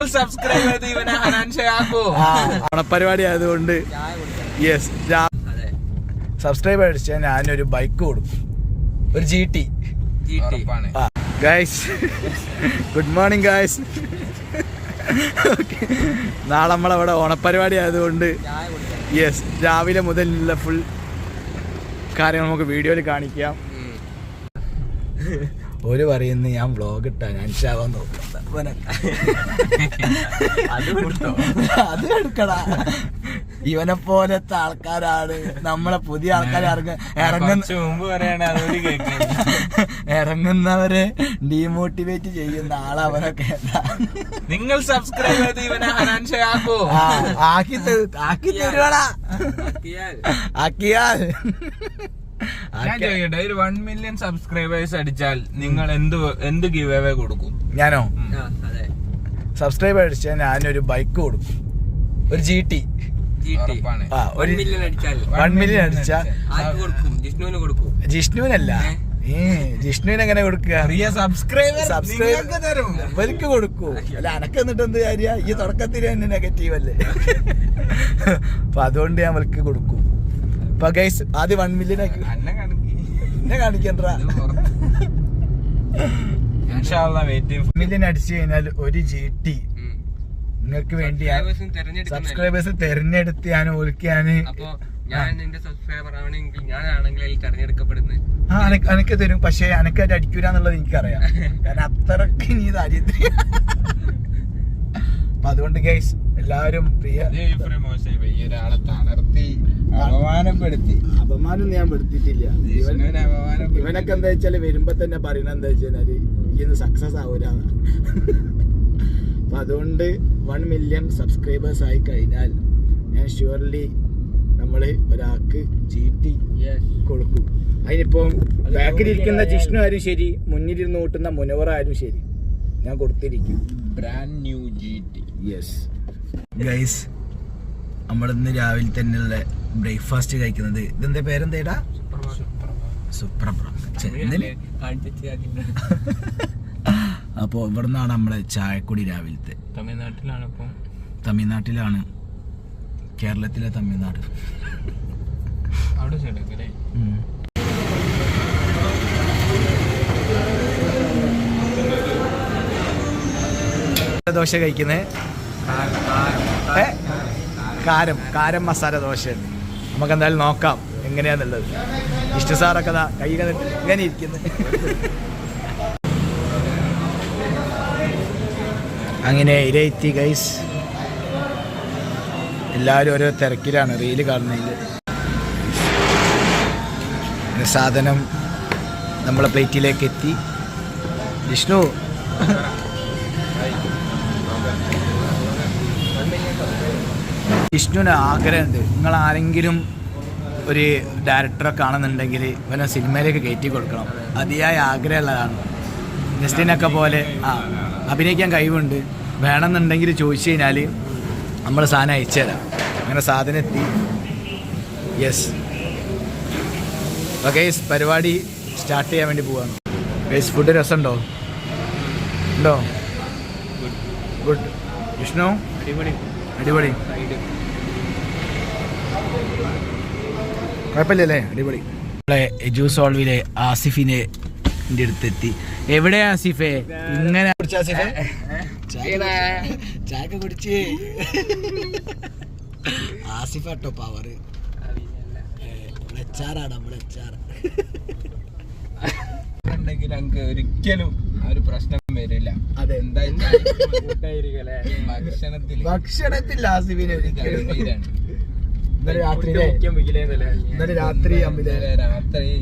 Subscribe ചെയ്ത് ഇവനെ ഹനാൻഷയാക്കോ ഓണപ്പരിപാടി ആയതുകൊണ്ട് യെസ് സബ്സ്ക്രൈബ് അടിച്ചാൽ ഞാനൊരു ബൈക്ക് കൊടുക്കും ഒരു G T guys good morning guys നാളെ നമ്മളവിടെ ഓണപ്പരിപാടി ആയതുകൊണ്ട് യെസ് രാവിലെ മുതലുള്ള ഫുൾ കാര്യങ്ങൾ നമുക്ക് വീഡിയോയിൽ കാണിക്കാം. ഒരു പറയുന്ന ഞാൻ വ്ളോഗ് ഇട്ടാ ഞാൻ ചാവാൻ നോക്കുന്നത് അത് എടുക്കടാ. ഇവനെ പോലത്തെ ആൾക്കാരാണ്. നമ്മളെ പുതിയ ആൾക്കാർ ഇറങ്ങ ഇറങ്ങുന്ന ഇറങ്ങുന്നവരെ ഡീമോട്ടിവേറ്റ് ചെയ്യുന്ന ആളവനൊക്കെ നിങ്ങൾ സബ്സ്ക്രൈബ് ചെയ്ത് ഇവനെ ആക്കോ ആക്കി ആക്കി തരുവാടാ. ആക്കിയാൽ. ഞാൻ ചോദിക്കട്ടെ ഒരു വൺ മില്യൺ സബ്സ്ക്രൈബേഴ്സ് അടിച്ചാൽ നിങ്ങൾ എന്ത് എന്ത് ഗിവ് അവേ കൊടുക്കും? ഞാനോ? സബ്സ്ക്രൈബ് അടിച്ചാൽ ഞാനൊരു ബൈക്ക് കൊടുക്കും ഒരു ജി ടി വൺ മില്യൺ അടിച്ച ആർക്ക് കൊടുക്കും? ജിഷ്ണുവിന് കൊടുക്കും. ജിഷ്ണുവിനല്ല. ഏ? ജിഷ്ണുവിന് എങ്ങനെ കൊടുക്കുക സബ്സ്ക്രൈബർ സബ്സ്ക്രൈബർ തരും. ഇവർക്ക് കൊടുക്കൂ. അല്ല അനക്ക് എന്നിട്ട് എന്ത് കാര്യ? ഈ തുടക്കത്തിൽ തന്നെ നെഗറ്റീവ് അല്ലേ? അപ്പൊ അതുകൊണ്ട് ഞാൻ അവർക്ക് കൊടുക്കും. അപ്പൊ ഗൈസ് ആദ്യം വൺ മില്യൺ എന്നെ കാണിക്കണ്ട? അടിച്ചു കഴിഞ്ഞാൽ ഒരു ജി ടി നിങ്ങൾക്ക് വേണ്ടി സബ്സ്ക്രൈബേഴ്സ് തെരഞ്ഞെടുത്ത് ഞാൻ ഓൽക്ക് ഞാൻ അനക്ക് തരും. പക്ഷെ അനക്ക് അത് അടിക്കൂല എന്നുള്ളത് എനിക്കറിയാം. കാരണം അത്രയ്ക്ക് നീ ദാരിദ്ര്യ അപ്പൊ അതുകൊണ്ട് ഗൈസ് എല്ലാവരും പ്രിയ മോശമായി ഒരാളെ തളർത്തി. അപമാനപ്പെടുത്തി. അപമാനം ഞാൻ പെടുത്തിട്ടില്ല ഇവനൊക്കെ എന്താ വെച്ചാൽ വരുമ്പോ തന്നെ പറയണ എന്താ വെച്ചാൽ ഇന്ന് സക്സസ് ആവൂല അപ്പൊ അതുകൊണ്ട് വൺ മില്യൺ സബ്സ്ക്രൈബേഴ്സ് ആയി കഴിഞ്ഞാൽ ഞാൻ ഷുവർലി നമ്മൾ ഒരാൾക്ക് ചീട്ടി കൊടുക്കും. അതിനിപ്പം ബാക്കിലിരിക്കുന്ന ജിഷ്ണു ആരും ശരി മുന്നിലിരുന്ന് കൂട്ടുന്ന മുനവർ ആരും ശരി ഞാൻ കൊടുത്തിരിക്കും. Brand new G T yes guys നമ്മളിന്ന് രാവിലെ തന്നെയുള്ള ബ്രേക്ക്ഫാസ്റ്റ് കഴിക്കുന്നത്. ഇതെന്താ പേരെന്തേടാ? സുപ്രഭ അപ്പോൾ ഇവിടെ നിന്നാണ് നമ്മളെ ചായക്കുടി രാവിലത്തെ. തമിഴ്നാട്ടിലാണ് ഇപ്പൊ തമിഴ്നാട്ടിലാണ്. കേരളത്തിലെ തമിഴ്നാട്. അവിടെ. ദോശ കഴിക്കുന്നത് കാരം. കാരം മസാല ദോശയാണ് നമുക്ക് എന്തായാലും നോക്കാം. എങ്ങനെയാന്നുള്ളത്. ഇഷ്ട സാറൊക്കെ കൈ കണ്ടിട്ട് ഇങ്ങനെ ഇരിക്കുന്നു. അങ്ങനെ ഇരയെത്തി ഗൈസ് എല്ലാവരും ഓരോ തിരക്കിലാണ് റീൽ കാണുന്നതിൽ സാധനം നമ്മളെ പ്ലേറ്റിലേക്ക് എത്തി. വിഷ്ണു. വിഷ്ണുവിന് ആഗ്രഹമുണ്ട് നിങ്ങൾ ആരെങ്കിലും ഒരു ഡയറക്ടറെ കാണുന്നുണ്ടെങ്കിൽ ഇവനെ സിനിമയിലേക്ക് കയറ്റി കൊടുക്കണം. അതിയായ ആഗ്രഹമുള്ളതാണ്. ജസ്റ്റിനൊക്കെ പോലെ ആ അഭിനയിക്കാൻ കഴിവുണ്ട്. വേണമെന്നുണ്ടെങ്കിൽ ചോദിച്ചു കഴിഞ്ഞാൽ നമ്മൾ സാധനം അയച്ചു തരാം അങ്ങനെ സാധനം എത്തി. യെസ് ഓക്കെ പരിപാടി സ്റ്റാർട്ട് ചെയ്യാൻ വേണ്ടി പോവാണ്. ഗൈസ് ഫുഡ് രസമുണ്ടോ? ഉണ്ടോ? ഗുഡ് വിഷ്ണു? അടിപൊളി. അടിപൊളി. കുഴപ്പമില്ലല്ലേ? അടിപൊളി. നമ്മളെ എജു സോൾവിലെ ആസിഫിനെ അടുത്തെത്തി. എവിടെ ആസിഫേ? ഇങ്ങനെ ചായ കുടിച്ച്. ആസിഫ് ആട്ടോ പവർ എച്ചാറാണ് നമ്മളെ എച്ചാർ ഉണ്ടെങ്കിൽ നമുക്ക് ഒരിക്കലും ആ ഒരു പ്രശ്നം വരില്ല. അതെ. എന്താ ഭക്ഷണത്തിൽ ഭക്ഷണത്തിൽ ആസിഫിനെ. ഇന്നലെ രാത്രി ഇന്നലെ രാത്രി രാത്രി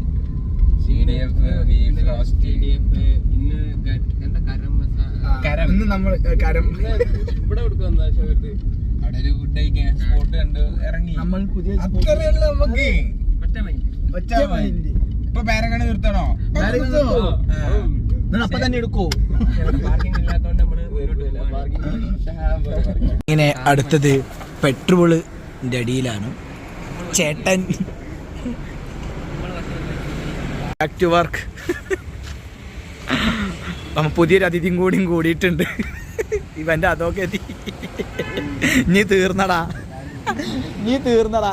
ഇന്ന് നമ്മൾ കരം ഇവിടെ കൊടുക്കുന്ന ചോദിച്ചത്. അവിടെ ഒരു ഫുഡ് കഴിക്കാൻ സ്പോട്ട് കണ്ട് ഇറങ്ങി. നമ്മൾ പുതിയ അത്രയേ ഉള്ളൂ നമുക്ക്. ഒറ്റ മൈൻഡ് ഒറ്റ മൈൻഡ് ഇപ്പൊ പേരക്കണ നിർത്തണോ? തന്നെ ഇങ്ങനെ അടുത്തത് പെട്രോൾ അടിയിലാണ്. ചേട്ടൻ. ബാക്ക് ടു വർക്ക് നമ്മ പുതിയൊരു അതിഥിയും കൂടിയും കൂടിയിട്ടുണ്ട്. ഇവന്റെ അതൊക്കെ നീ തീർന്നടാ. നീ തീർന്നടാ.